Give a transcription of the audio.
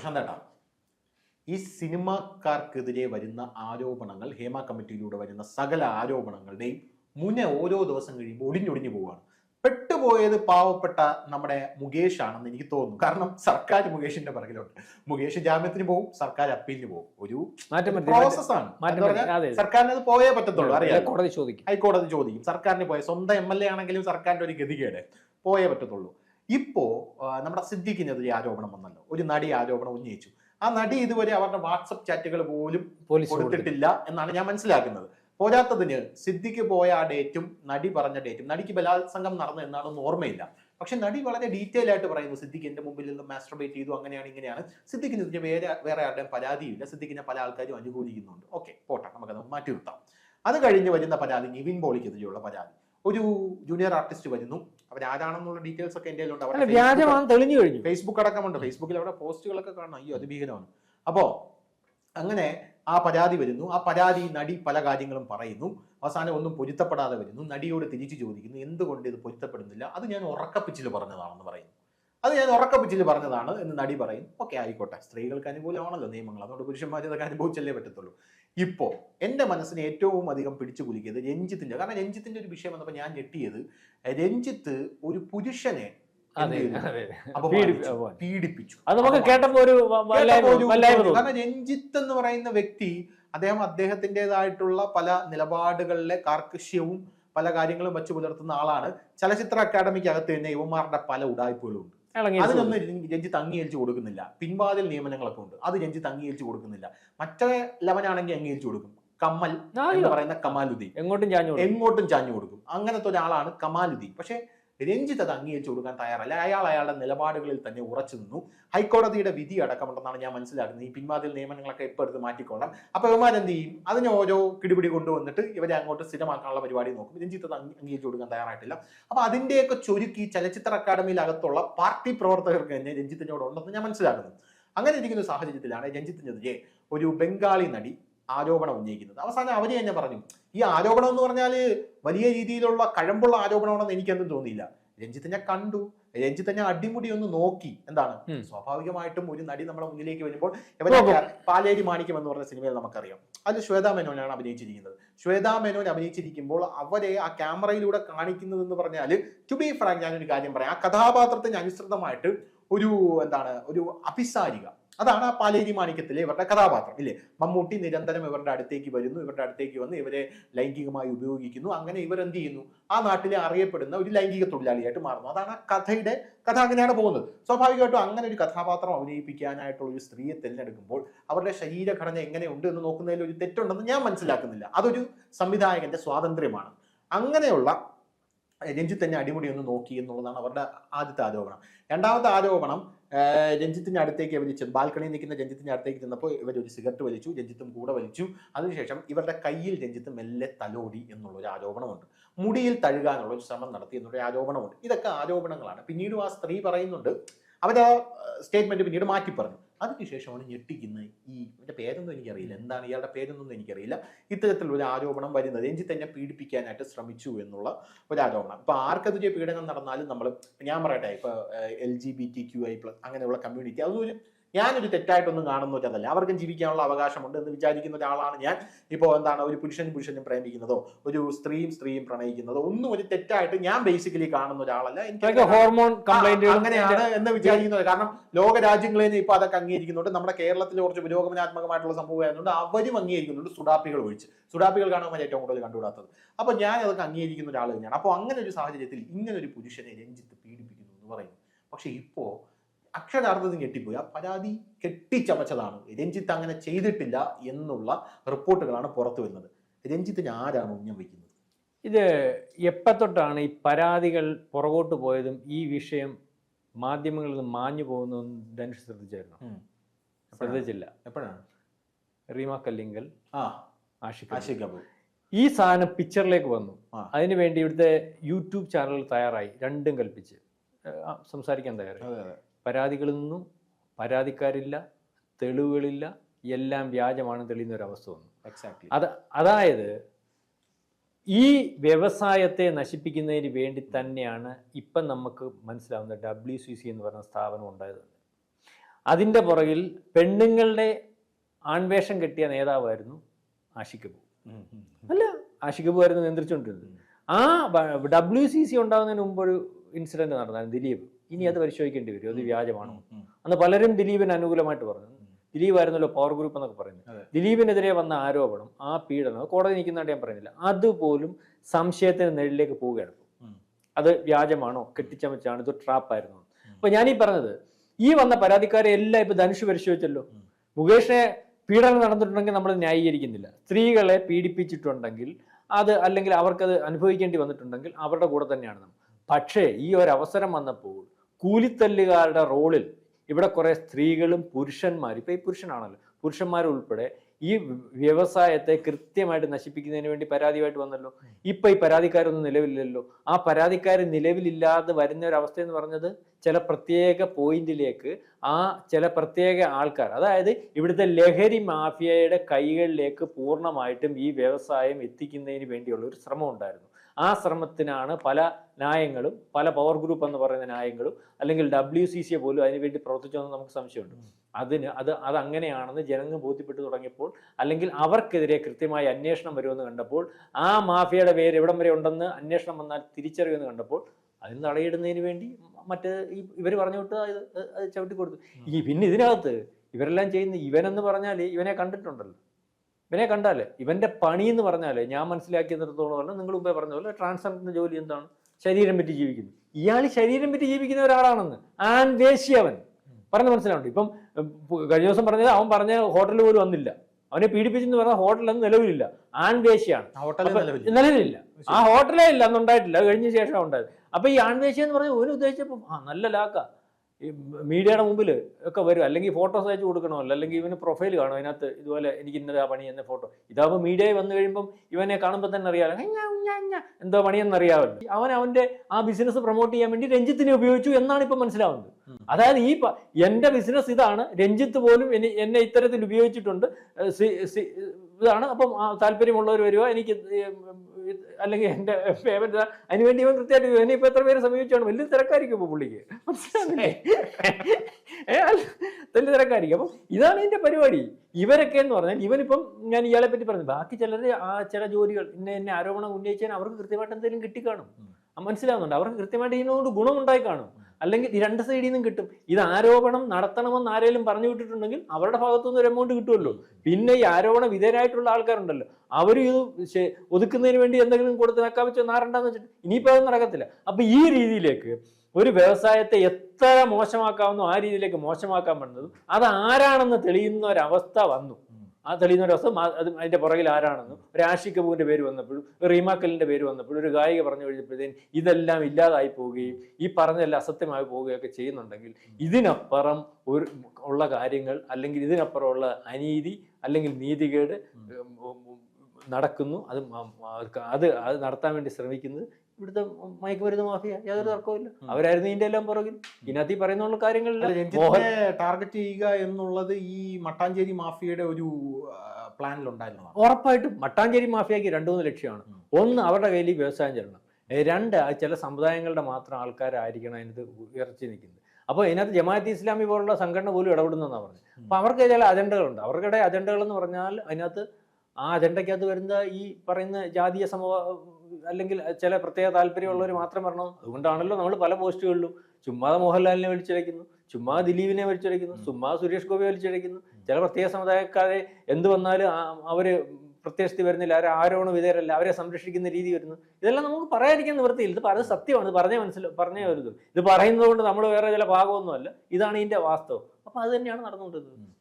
പ്രശാന്തേട്ടാ ഈ സിനിമാക്കാർക്കെതിരെ വരുന്ന ആരോപണങ്ങൾ ഹേമ കമ്മിറ്റിയിലൂടെ വരുന്ന സകല ആരോപണങ്ങളുടെയും മുന്നേ ഓരോ ദിവസം കഴിയുമ്പോൾ ഒടിഞ്ഞൊടിഞ്ഞു പോവുകയാണ്. പെട്ടുപോയത് പാവപ്പെട്ട നമ്മുടെ മുകേഷ് ആണെന്ന് എനിക്ക് തോന്നുന്നു. കാരണം സർക്കാർ മുകേഷിന്റെ പിറകിലുണ്ട്. മുകേഷ് ജാമ്യത്തിന് പോകും സർക്കാർ അപ്പീലിന് പോകും ഒരു പ്രോസസ്സാണ്. പ്രോസസ് ആണ് സർക്കാരിന് അത് പോയേ പറ്റത്തുള്ളൂ. അറിയാം കോടതി ചോദിക്കും. ഹൈക്കോടതി ചോദിക്കും. സർക്കാരിന് പോയ സ്വന്തം എം എൽ എ ആണെങ്കിലും സർക്കാരിന്റെ ഒരു ഗതികേട് പോയേ പറ്റത്തുള്ളൂ. ഇപ്പോ നമ്മുടെ സിദ്ദിഖിനെതിരെ ആരോപണം വന്നല്ലോ. ഒരു നടി ആരോപണം ഉന്നയിച്ചു. ആ നടി ഇതുവരെ അവരുടെ വാട്സപ്പ് ചാറ്റുകൾ പോലും പോലീസ് കൊടുത്തിട്ടില്ല എന്നാണ് ഞാൻ മനസ്സിലാക്കുന്നത്. പോരാത്തതിന് സിദ്ദിഖ് പോയ ആ ഡേറ്റും നടി പറഞ്ഞ ഡേറ്റും നടിക്ക് ബലാത്സംഗം നടന്നു എന്നാണെന്ന് ഓർമ്മയില്ല. പക്ഷെ നടി വളരെ ഡീറ്റെയിൽ ആയിട്ട് പറയുന്നു സിദ്ദിഖ് എന്റെ മുമ്പിൽ നിന്ന് മാസ്റ്റർബേറ്റ് ചെയ്തു അങ്ങനെയാണ് ഇങ്ങനെയാണ്. സിദ്ദിഖിന് ഇതിന് വേറെ വേറെ ആരുടെയും പരാതിയില്ല. സിദ്ദിഖിനെ പല ആൾക്കാരും അനുകൂലിക്കുന്നുണ്ട്. ഓക്കെ പോട്ടെ നമുക്കത് മാറ്റി നിർത്താം. അത് കഴിഞ്ഞ് വരുന്ന പരാതി നിവിൻ പോളിക്കെതിരെയുള്ള പരാതി. ഒരു ജൂനിയർ ആർട്ടിസ്റ്റ് വരുന്നു. അവരാരാണെന്നുള്ള ഡീറ്റെയിൽസ് ഒക്കെ എന്റെ ഉണ്ട് തെളിഞ്ഞു കഴിഞ്ഞു. ഫേസ്ബുക്ക് അടക്കമുണ്ട്. ഫേസ്ബുക്കിൽ അവിടെ പോസ്റ്റുകളൊക്കെ കാണണം. അയ്യോ അത് ഭീകരമാണ്. അപ്പോ അങ്ങനെ ആ പരാതി വരുന്നു. ആ പരാതി നടി പല കാര്യങ്ങളും പറയുന്നു. അവസാനം ഒന്നും പൊരുത്തപ്പെടാതെ വരുന്നു. നടിയോട് തിരിച്ചു ചോദിക്കുന്നു. എന്തുകൊണ്ട് ഇത് പൊരുത്തപ്പെടുന്നില്ല? അത് ഞാൻ ഉറക്കപ്പിച്ചിൽ പറഞ്ഞതാണെന്ന് പറയുന്നു. അത് ഞാൻ ഉറക്കപ്പിച്ചിൽ പറഞ്ഞതാണ് എന്ന് നടി പറയും ഓക്കെ ആയിക്കോട്ടെ. സ്ത്രീകൾക്ക് അനുകൂലമാണല്ലോ നിയമങ്ങൾ. അതുകൊണ്ട് പുരുഷന്മാർ ഇതൊക്കെ അനുഭവിച്ചല്ലേ പറ്റത്തുള്ളൂ. ഇപ്പോ എന്റെ മനസ്സിന് ഏറ്റവും അധികം പിടിച്ചു കുലുക്കിയത് രഞ്ജിത്തിന്റെ കാരണം രഞ്ജിത്തിന്റെ ഒരു വിഷയം വന്നപ്പോൾ ഞാൻ ഞെട്ടിയത്. രഞ്ജിത്ത് ഒരു പുരുഷനെ. പീഡിപ്പിച്ചു. അത് നമുക്ക്. കേട്ടപ്പോ ഒരു കാരണം രഞ്ജിത്ത് എന്ന് പറയുന്ന വ്യക്തി അദ്ദേഹം അദ്ദേഹത്തിന്റെതായിട്ടുള്ള പല നിലപാടുകളിലെ കാർക്കശ്യവും പല കാര്യങ്ങളും വെച്ച് പുലർത്തുന്ന ആളാണ്. ചലച്ചിത്ര അക്കാദമിക്ക് അകത്ത് തന്നെ യുവമാരുടെ പല ഉടായ്പകളും ഉണ്ട്. ഇളങ്ങി അതിനൊന്നും രഞ്ജി- രഞ്ജിത്ത് അംഗീകരിച്ചു കൊടുക്കുന്നില്ല. പിൻവാതിൽ നിയമനങ്ങളൊക്കെ ഉണ്ട്. അത് രഞ്ജിത്ത് അംഗീകരിച്ചു കൊടുക്കുന്നില്ല. മറ്റേ ലെവനാണെങ്കിൽ അംഗീകരിച്ചു കൊടുക്കും. കമ്മൽ എന്ന് പറയുന്ന കമാലുദ്ദീൻ. എങ്ങോട്ടും ചാഞ്ഞു കൊടുക്കും. എങ്ങോട്ടും ചാഞ്ഞു കൊടുക്കും. അങ്ങനത്തെ ഒരാളാണ് കമാലുദ്ദീൻ. പക്ഷേ രഞ്ജിത്ത് അത് അംഗീകരിച്ചു കൊടുക്കാൻ തയ്യാറല്ല. അയാൾ അയാളുടെ നിലപാടുകളിൽ തന്നെ ഉറച്ചു നിന്നു. ഹൈക്കോടതിയുടെ വിധി അടക്കമുണ്ടെന്നാണ് ഞാൻ മനസ്സിലാക്കുന്നത്. ഈ പിൻവാതിൽ നിയമനങ്ങളൊക്കെ ഇപ്പോൾ എടുത്ത് മാറ്റിക്കോണം അപ്പൊ ഇവന്മാരെന്ത് ചെയ്യും? അതിന് ഓരോ കിടിപിടി കൊണ്ടുവന്നിട്ട് ഇവരെ അങ്ങോട്ട് സ്ഥിരമാക്കാനുള്ള പരിപാടി നോക്കും. രഞ്ജിത്ത് അത് അംഗീ- അംഗീകരിച്ചു കൊടുക്കാൻ തയ്യാറായിട്ടില്ല. അപ്പൊ അതിന്റെയൊക്കെ ചുരുക്കി ചലച്ചിത്ര അക്കാദമിയിൽ അകത്തുള്ള പാർട്ടി പ്രവർത്തകർക്ക് തന്നെ രഞ്ജിത്തിനോട് ഉണ്ടെന്ന് ഞാൻ മനസ്സിലാക്കുന്നു. അങ്ങനെ ഇരിക്കുന്ന സാഹചര്യത്തിലാണ് രഞ്ജിത്തിനെതിരെ ഒരു ബംഗാളി നടി ആരോപണം ഉന്നയിക്കുന്നത്. അവസാനം അവർ തന്നെ പറഞ്ഞു ഈ ആരോപണം എന്ന് പറഞ്ഞാൽ വലിയ രീതിയിലുള്ള കഴമ്പുള്ള ആരോപണമാണെന്ന് എനിക്കൊന്നും തോന്നിയില്ല. രഞ്ജിത്തിനെ കണ്ടു. രഞ്ജിത്തിനെ അടിമുടി ഒന്ന് നോക്കി. എന്താണ്? സ്വാഭാവികമായിട്ടും ഒരു നടി നമ്മുടെ മുന്നിലേക്ക് വരുമ്പോൾ പാലേരി മാണിക്യം എന്ന് പറഞ്ഞ സിനിമയിൽ നമുക്കറിയാം. അത് ശ്വേതാ മേനോനാണ് അഭിനയിച്ചിരിക്കുന്നത്. ശ്വേതാ മേനോൻ അഭിനയിച്ചിരിക്കുമ്പോൾ അവരെ ആ ക്യാമറയിലൂടെ കാണിക്കുന്നത് എന്ന് പറഞ്ഞാൽ ടു ബി ഫ്രാങ്ക് ഞാനൊരു കാര്യം പറയാം. ആ കഥാപാത്രത്തിന് അനുസൃതമായിട്ട് ഒരു എന്താണ് ഒരു അഭിസാരിക. അതാണ് ആ പാലേരി മാണിക്യത്തിലെ ഇവരുടെ കഥാപാത്രം ഇല്ലേ? മമ്മൂട്ടി നിരന്തരം ഇവരുടെ അടുത്തേക്ക് വരുന്നു ഇവരുടെ അടുത്തേക്ക് വന്ന് ഇവരെ ലൈംഗികമായി ഉപയോഗിക്കുന്നു. അങ്ങനെ ഇവർ എന്ത് ചെയ്യുന്നു? ആ നാട്ടിലെ അറിയപ്പെടുന്ന ഒരു ലൈംഗിക തൊഴിലാളിയായിട്ട് മാറുന്നു. അതാണ് ആ കഥയുടെ കഥ അങ്ങനെയാണ് പോകുന്നത്. സ്വാഭാവികമായിട്ടും അങ്ങനെ ഒരു കഥാപാത്രം അഭിനയിപ്പിക്കാനായിട്ടുള്ള ഒരു സ്ത്രീയെ തിരഞ്ഞെടുക്കുമ്പോൾ അവരുടെ ശരീരഘടന എങ്ങനെയുണ്ട് എന്ന് നോക്കുന്നതിൽ ഒരു തെറ്റുണ്ടെന്ന് ഞാൻ മനസ്സിലാക്കുന്നില്ല. അതൊരു സംവിധായകന്റെ സ്വാതന്ത്ര്യമാണ്. അങ്ങനെയുള്ള രഞ്ജിത്ത് തന്നെ അടിമുടി ഒന്ന് നോക്കി എന്നുള്ളതാണ് അവരുടെ ആദ്യത്തെ ആരോപണം. രണ്ടാമത്തെ ആരോപണം രഞ്ജിത്തിന്റെ അടുത്തേക്ക് ഇവർ ചെന്ന് ബാൽക്കണിയിൽ നിൽക്കുന്ന രഞ്ജിത്തിന്റെ അടുത്തേക്ക് ചെന്നപ്പോൾ ഇവർ ഒരു സിഗരറ്റ് വലിച്ചു രഞ്ജിത്തും കൂടെ വലിച്ചു. അതിനുശേഷം ഇവരുടെ കയ്യിൽ രഞ്ജിത്ത് മെല്ലെ തലോടി എന്നുള്ള ഒരു ആരോപണമുണ്ട്. മുടിയിൽ തഴുകാനുള്ള ഒരു ശ്രമം നടത്തി എന്നുള്ള ആരോപണമുണ്ട്. ഇതൊക്കെ ആരോപണങ്ങളാണ്. പിന്നീട് ആ സ്ത്രീ പറയുന്നുണ്ട് അവരുടെ സ്റ്റേറ്റ്മെന്റ് പിന്നീട് മാറ്റി പറഞ്ഞു. അതിനുശേഷമാണ് ഞെട്ടിക്കുന്ന ഈ ഇവന്റെ പേരൊന്നും എനിക്കറിയില്ല. എന്താണ് ഇയാളുടെ പേരൊന്നും എനിക്കറിയില്ല. ഇത്തരത്തിലുള്ള ഒരു ആരോപണം വരുന്നത് എഞ്ചി തന്നെ പീഡിപ്പിക്കാനായിട്ട് ശ്രമിച്ചു എന്നുള്ള ഒരു ആരോപണം ഇപ്പൊ ആർക്കെതിരെ പീഡനം നടന്നാലും നമ്മൾ ഞാൻ പറയട്ടെ ഇപ്പൊ L G B T Q I plus അങ്ങനെയുള്ള കമ്മ്യൂണിറ്റി അതൊരു ഞാനൊരു തെറ്റായിട്ടൊന്നും കാണുന്ന ഒരതല്ല അവർക്കും ജീവിക്കാനുള്ള അവകാശമുണ്ട് എന്ന് വിചാരിക്കുന്ന ഒരാളാണ് ഞാൻ. ഇപ്പോൾ എന്താണ് ഒരു പുരുഷനും പുരുഷനും പ്രേമിക്കുന്നതോ ഒരു സ്ത്രീയും സ്ത്രീയും പ്രണയിക്കുന്നതോ ഒന്നും ഒരു തെറ്റായിട്ട് ഞാൻ ബേസിക്കലി കാണുന്ന ഒരാളല്ല. എനിക്ക് ഹോർമോൺ കംപ്ലൈന്റ് അങ്ങനെയാണ് എന്ന് വിചാരിക്കുന്നത്. കാരണം ലോക രാജ്യങ്ങളിൽ നിന്ന് ഇപ്പൊ അതൊക്കെ അംഗീകരിക്കുന്നുണ്ട്. നമ്മുടെ കേരളത്തിൽ കുറച്ച് പുരോഗമനാത്മകമായിട്ടുള്ള സംഭവം ആയതുകൊണ്ട് അവരും അംഗീകരിക്കുന്നുണ്ട്. സുഡാപ്പികൾ ഒഴിച്ച്. സുഡാപ്പികൾ കാണുമ്പോൾ ഏറ്റവും കൂടുതൽ കണ്ടുകൂടാത്തത്. അപ്പൊ ഞാൻ അതൊക്കെ അംഗീകരിക്കുന്ന ഒരാൾ തന്നെയാണ്. അപ്പോൾ അങ്ങനെ ഒരു സാഹചര്യത്തിൽ ഇങ്ങനെ ഒരു പുരുഷനെ രഞ്ജിത്ത് പീഡിപ്പിക്കുന്നു എന്ന് പറയുന്നു. പക്ഷെ ഇപ്പോ അക്ഷരാർത്ഥത്തിൽ ഞെട്ടിപ്പോയി. ആ പരാതി കെട്ടിച്ചമച്ചതാണ്. രഞ്ജിത്ത് അങ്ങനെ ചെയ്തിട്ടില്ല എന്നുള്ള റിപ്പോർട്ടുകളാണ് പുറത്തു വരുന്നത്. രഞ്ജിത്തിന് ആരാണ് ഉന്നം വയ്ക്കുന്നത്? ഇത് എപ്പത്തൊട്ടാണ് ഈ പരാതികൾ പുറകോട്ട് പോയതും ഈ വിഷയം മാധ്യമങ്ങളിൽ നിന്ന് മാഞ്ഞു പോകുന്നതും ധനുഷ് ശ്രദ്ധിച്ചായിരുന്നു? ശ്രദ്ധിച്ചില്ല. എപ്പോഴാണ്? റീമ കല്ലിങ്കൽ ആ. ആഷിഖ് ആഷിഖ് അബു ഈ സാധനം പിക്ചറിലേക്ക് വന്നു. അതിനു വേണ്ടി ഇവിടുത്തെ യൂട്യൂബ് ചാനൽ തയ്യാറായി. രണ്ടും കൽപ്പിച്ച്. സംസാരിക്കാൻ തയ്യാറായി. പരാതികളിൽ നിന്നും പരാതിക്കാരില്ല തെളിവുകളില്ല എല്ലാം വ്യാജമാണ് തെളിയുന്ന ഒരു അവസ്ഥ വന്നു. എക്സാക്ട്ലി അത് അതായത് ഈ വ്യവസായത്തെ നശിപ്പിക്കുന്നതിന് വേണ്ടി തന്നെയാണ് ഇപ്പം നമുക്ക് മനസ്സിലാവുന്ന ഡബ്ല്യു സി സി എന്ന് പറഞ്ഞ സ്ഥാപനം ഉണ്ടായത്. അതിന്റെ പുറകിൽ പെണ്ണുങ്ങളുടെ ആൺവേഷം കെട്ടിയ നേതാവായിരുന്നു ആഷിക് കപൂർ. അല്ല ആഷിക് കപൂർ ആയിരുന്നു നിയന്ത്രിച്ചുകൊണ്ടിരുന്നത്. ആ ഡബ്ല്യു സി സി ഉണ്ടാകുന്നതിന് മുമ്പ് ഒരു ഇൻസിഡന്റ് നടന്നായിരുന്നു ദിലീപ്. ഇനി അത് പരിശോധിക്കേണ്ടി വരും. അത് വ്യാജമാണോ. അന്ന് പലരും ദിലീപിന് അനുകൂലമായിട്ട് പറഞ്ഞു. ദിലീപ് ആയിരുന്നല്ലോ പവർ ഗ്രൂപ്പ് എന്നൊക്കെ പറയുന്നത്. ദിലീപിനെതിരെ വന്ന ആരോപണം ആ പീഡനം കോടതി നിൽക്കുന്നതായിട്ട് ഞാൻ പറയുന്നില്ല അതുപോലും സംശയത്തിന് നെഴിലേക്ക് പോവുകയാണ് അത് വ്യാജമാണോ? കെട്ടിച്ചമച്ചാണ്? ഇത് ട്രാപ്പായിരുന്നു? അപ്പൊ ഞാൻ ഈ പറഞ്ഞത് ഈ വന്ന പരാതിക്കാരെ എല്ലാം ഇപ്പൊ ധനുഷ് പരിശോധിച്ചല്ലോ. മുകേഷിനെ പീഡനം നടന്നിട്ടുണ്ടെങ്കിൽ നമ്മൾ ന്യായീകരിക്കുന്നില്ല. സ്ത്രീകളെ പീഡിപ്പിച്ചിട്ടുണ്ടെങ്കിൽ അത് അല്ലെങ്കിൽ അവർക്കത് അനുഭവിക്കേണ്ടി വന്നിട്ടുണ്ടെങ്കിൽ അവരുടെ കൂടെ തന്നെയാണ് നമ്മൾ പക്ഷേ ഈ ഒരു അവസരം വന്നപ്പോൾ കൂലിത്തല്ലുകാരുടെ റോളിൽ ഇവിടെ കുറേ സ്ത്രീകളും പുരുഷന്മാരും ഇപ്പൊ ഈ പുരുഷനാണല്ലോ പുരുഷന്മാരുൾപ്പെടെ ഈ വ്യവസായത്തെ കൃത്യമായിട്ട് നശിപ്പിക്കുന്നതിന് വേണ്ടി പരാതിയായിട്ട് വന്നല്ലോ. ഇപ്പൊ ഈ പരാതിക്കാരൊന്നും നിലവിലില്ലല്ലോ. ആ പരാതിക്കാർ നിലവിലില്ലാതെ വരുന്ന ഒരു അവസ്ഥ എന്ന് പറഞ്ഞത് ചില പ്രത്യേക പോയിന്റിലേക്ക് ആ ചില പ്രത്യേക ആൾക്കാർ അതായത് ഇവിടുത്തെ ലഹരി മാഫിയയുടെ കൈകളിലേക്ക് പൂർണമായിട്ടും ഈ വ്യവസായം എത്തിക്കുന്നതിന് വേണ്ടിയുള്ള ഒരു ശ്രമം ഉണ്ടായിരുന്നു. ആ ശ്രമത്തിനാണ് പല ന്യായങ്ങളും പല പവർ ഗ്രൂപ്പ് എന്ന് പറയുന്ന ന്യായങ്ങളും അല്ലെങ്കിൽ ഡബ്ല്യു സി സിയെ പോലും അതിനുവേണ്ടി പ്രവർത്തിച്ചതെന്ന് നമുക്ക് സംശയമുണ്ട്. അതിന് അത് അത് അങ്ങനെയാണെന്ന് ജനങ്ങൾ ബോധ്യപ്പെട്ടു തുടങ്ങിയപ്പോൾ അല്ലെങ്കിൽ അവർക്കെതിരെ കൃത്യമായ അന്വേഷണം വരുമെന്ന് കണ്ടപ്പോൾ ആ മാഫിയയുടെ പേര് എവിടം വരെ ഉണ്ടെന്ന് അന്വേഷണം വന്നാൽ തിരിച്ചറിയുമെന്ന് കണ്ടപ്പോൾ അതിന് തടയിടുന്നതിന് വേണ്ടി മറ്റേ ഈ ഇവർ പറഞ്ഞു വിട്ട് അത് അത് ചവിട്ടി കൊടുത്തു. ഈ പിന്നെ ഇതിനകത്ത് ഇവരെല്ലാം ചെയ്യുന്ന ഇവനെന്ന് പറഞ്ഞാൽ ഇവനെ കണ്ടിട്ടുണ്ടല്ലോ. ഇവനെ കണ്ടാലേ ഇവന്റെ പണി എന്ന് പറഞ്ഞാൽ ഞാൻ മനസ്സിലാക്കിയെന്നിടത്തോളം പറഞ്ഞാൽ നിങ്ങൾ മുമ്പേ പറഞ്ഞ പോലെ ട്രാൻസ്ജെൻഡറിന്റെ ജോലി എന്താണ്? ശരീരം പറ്റി ജീവിക്കുന്നു. ഇയാൾ ശരീരം പറ്റി ജീവിക്കുന്ന ഒരാളാണെന്ന്. ആൻ വേശി അവൻ. പറഞ്ഞ് മനസ്സിലാവുണ്ട് ഇപ്പം കഴിഞ്ഞ ദിവസം പറഞ്ഞത് അവൻ പറഞ്ഞ ഹോട്ടലിൽ പോലും വന്നില്ല. അവനെ പീഡിപ്പിച്ചെന്ന് പറഞ്ഞ ഹോട്ടലൊന്നും നിലവിലില്ല. ആൺ വേശിയാണ്. ഹോട്ടലിൽ നിലവിലില്ല. ആ ഹോട്ടലേ ഇല്ല അന്നുണ്ടായിട്ടില്ല. കഴിഞ്ഞ ശേഷം ഉണ്ടായത്. അപ്പൊ ഈ ആൺവേശ്യ എന്ന് പറഞ്ഞ ഒരു ഉദ്ദേശിച്ചപ്പോൾ ആ നല്ല ലാക്ക. ഈ മീഡിയയുടെ മുമ്പിൽ ഒക്കെ വരും. അല്ലെങ്കിൽ ഫോട്ടോസ് അയച്ചു കൊടുക്കണമല്ലോ. അല്ലെങ്കിൽ ഇവന് പ്രൊഫൈൽ കാണും. അതിനകത്ത് ഇതുപോലെ എനിക്ക് ഇന്നതാ പണി എന്ന ഫോട്ടോ ഇതാകുമ്പോൾ മീഡിയയിൽ വന്നു കഴിയുമ്പം ഇവനെ കാണുമ്പോൾ തന്നെ അറിയാമല്ലോ എന്തോ പണിയെന്ന് അറിയാമല്ലോ അവൻ അവന്റെ ആ ബിസിനസ് പ്രൊമോട്ട് ചെയ്യാൻ വേണ്ടി രഞ്ജിത്തിനെ ഉപയോഗിച്ചു എന്നാണ് ഇപ്പം മനസ്സിലാവുന്നത്. അതായത് ഈ എന്റെ ബിസിനസ് ഇതാണ്. രഞ്ജിത്ത് പോലും എന്നെ- ഇത്തരത്തിൽ ഉപയോഗിച്ചിട്ടുണ്ട്. ഇതാണ്. അപ്പം താല്പര്യമുള്ളവർ വരിക എനിക്ക് അല്ലെങ്കിൽ എന്റെ പേയ്മെന്റ് അതിനുവേണ്ടി ഇവൻ കൃത്യമായിട്ട് എന്നെ ഇപ്പൊ എത്ര പേര് സമീപിച്ചാണ്? വലിയ തിരക്കായിരിക്കും ഇപ്പൊ പുള്ളിക്ക്. മനസ്സിലാവില്ലേ വലിയ തിരക്കായിരിക്കും. അപ്പം ഇതാണ് ഇതിന്റെ പരിപാടി. ഇവരൊക്കെ എന്ന് പറഞ്ഞാൽ ഇവനിപ്പം ഞാൻ ഇയാളെ പറ്റി പറഞ്ഞു. ബാക്കി ചിലർ ആ ചില ജോലികൾ ഇന്ന എന്നെ ആരോപണം ഉന്നയിച്ചാൽ അവർക്ക് കൃത്യമായിട്ട് എന്തെങ്കിലും കിട്ടിക്കാണും. മനസ്സിലാവുന്നുണ്ട്. അവർക്ക് കൃത്യമായിട്ട് ഇതിനോട് ഗുണമുണ്ടായി കാണും. അല്ലെങ്കിൽ രണ്ട് സൈഡിൽ നിന്നും കിട്ടും. ഇത് ആരോപണം നടത്തണമെന്ന് ആരെങ്കിലും പറഞ്ഞു വിട്ടിട്ടുണ്ടെങ്കിൽ അവരുടെ ഭാഗത്തുനിന്ന് ഒരു എമൗണ്ട് കിട്ടുമല്ലോ പിന്നെ ഈ ആരോപണ വിധേയരായിട്ടുള്ള ആൾക്കാരുണ്ടല്ലോ. അവർ ഇത് ഒതുക്കുന്നതിന് വേണ്ടി എന്തെങ്കിലും കൊടുത്ത് നക്കാവിച്ച് വെച്ചോ നാറണ്ടെന്ന് വെച്ചിട്ട് ഇനിയിപ്പോൾ അത് നടക്കത്തില്ല. അപ്പൊ ഈ രീതിയിലേക്ക് ഒരു വ്യവസായത്തെ എത്ര മോശമാക്കാവുന്നോ ആ രീതിയിലേക്ക് മോശമാക്കാൻ പറ്റുന്നതും അത് ആരാണെന്ന് തെളിയുന്ന ഒരവസ്ഥ വന്നു. ആ തെളിയുന്ന ഒരു അവസ്ഥ മാ- അത് അതിന്റെ പുറകിൽ ആരാണെന്നും ഒരു ആഷിക് കപൂറിന്റെ പേര് വന്നപ്പോഴും ഒരു റീമാക്കലിന്റെ പേര് വന്നപ്പോഴും ഒരു ഗായിക പറഞ്ഞു കഴിഞ്ഞപ്പോഴത്തേനും ഇതെല്ലാം ഇല്ലാതായി പോവുകയും ഈ പറഞ്ഞതെല്ലാം അസത്യമായി പോവുകയൊക്കെ ചെയ്യുന്നുണ്ടെങ്കിൽ ഇതിനപ്പുറം ഒരു ഉള്ള കാര്യങ്ങൾ അല്ലെങ്കിൽ ഇതിനപ്പുറമുള്ള അനീതി അല്ലെങ്കിൽ നീതികേട് നടക്കുന്നു. അത് അത് അത് നടത്താൻ വേണ്ടി ശ്രമിക്കുന്നത് ഇവിടുത്തെ മയക്കുമരുന്ന് മാഫിയ യാതൊരു തർക്കവും ഇല്ല. അവരായിരുന്നു ഇതിന്റെ എല്ലാം പുറകിൽ. ഇതിനകത്ത് ഈ പറയുന്ന കാര്യങ്ങളില്ല. ടാർഗറ്റ് ചെയ്യുക എന്നുള്ളത് ഈ മട്ടാഞ്ചേരി മാഫിയയുടെ ഒരു പ്ലാനിലുണ്ടായിരുന്നു. ഉറപ്പായിട്ടും മട്ടാഞ്ചേരി മാഫിയക്ക് രണ്ടു മൂന്ന് ലക്ഷ്യമാണ്. ഒന്ന് അവരുടെ കയ്യിൽ വ്യവസായം ചെല്ലണം. രണ്ട് ചില സമുദായങ്ങളുടെ മാത്രം ആൾക്കാരായിരിക്കണം അതിനകത്ത് ഉയർച്ച നിൽക്കുന്നത്. അപ്പോൾ ഇതിനകത്ത് ജമാഅത്ത് ഇസ്ലാമി പോലുള്ള സംഘടന പോലും ഇടപെടുന്നതെന്നാണ് പറഞ്ഞത്. അപ്പോൾ അവർക്ക് ചില അജണ്ടകളുണ്ട്. അവരുടെ അജണ്ടകൾ എന്ന് പറഞ്ഞാൽ അതിനകത്ത് ആ അജണ്ടയ്ക്കകത്ത് വരുന്ന ഈ പറയുന്ന ജാതീയ സമൂഹ അല്ലെങ്കിൽ ചില പ്രത്യേക താല്പര്യമുള്ളവർ മാത്രം വരണം. അതുകൊണ്ടാണല്ലോ നമ്മൾ പല പോസ്റ്റുകളിലും ചുമ്മാ മോഹൻലാലിനെ വലിച്ചടയ്ക്കുന്നു ചുമ്മാ ദിലീപിനെ വലിച്ചടയ്ക്കുന്നു ചുമ്മാ സുരേഷ് ഗോപി വലിച്ചടയ്ക്കുന്നു ചില പ്രത്യേക സമുദായക്കാരെ എന്ത് വന്നാലും അവർ പ്രത്യക്ഷത്തിൽ വരുന്നില്ല അവരെ ആരോണ വിധേയരല്ല അവരെ സംരക്ഷിക്കുന്ന രീതി വരുന്നു. ഇതെല്ലാം നമുക്ക് പറയാതിരിക്കാൻ നിവൃത്തിയില്ല. ഇത് പറഞ്ഞത് സത്യമാണ്. ഇത് പറഞ്ഞേ മനസ്സിൽ പറഞ്ഞേ വരുന്നത്. ഇത് പറയുന്നത് കൊണ്ട് നമ്മൾ വേറെ ചില ഭാഗമൊന്നുമല്ല. ഇതാണ് ഇതിന്റെ വാസ്തവം. അപ്പൊ അത് തന്നെയാണ് നടന്നുകൊണ്ടിരുന്നത്.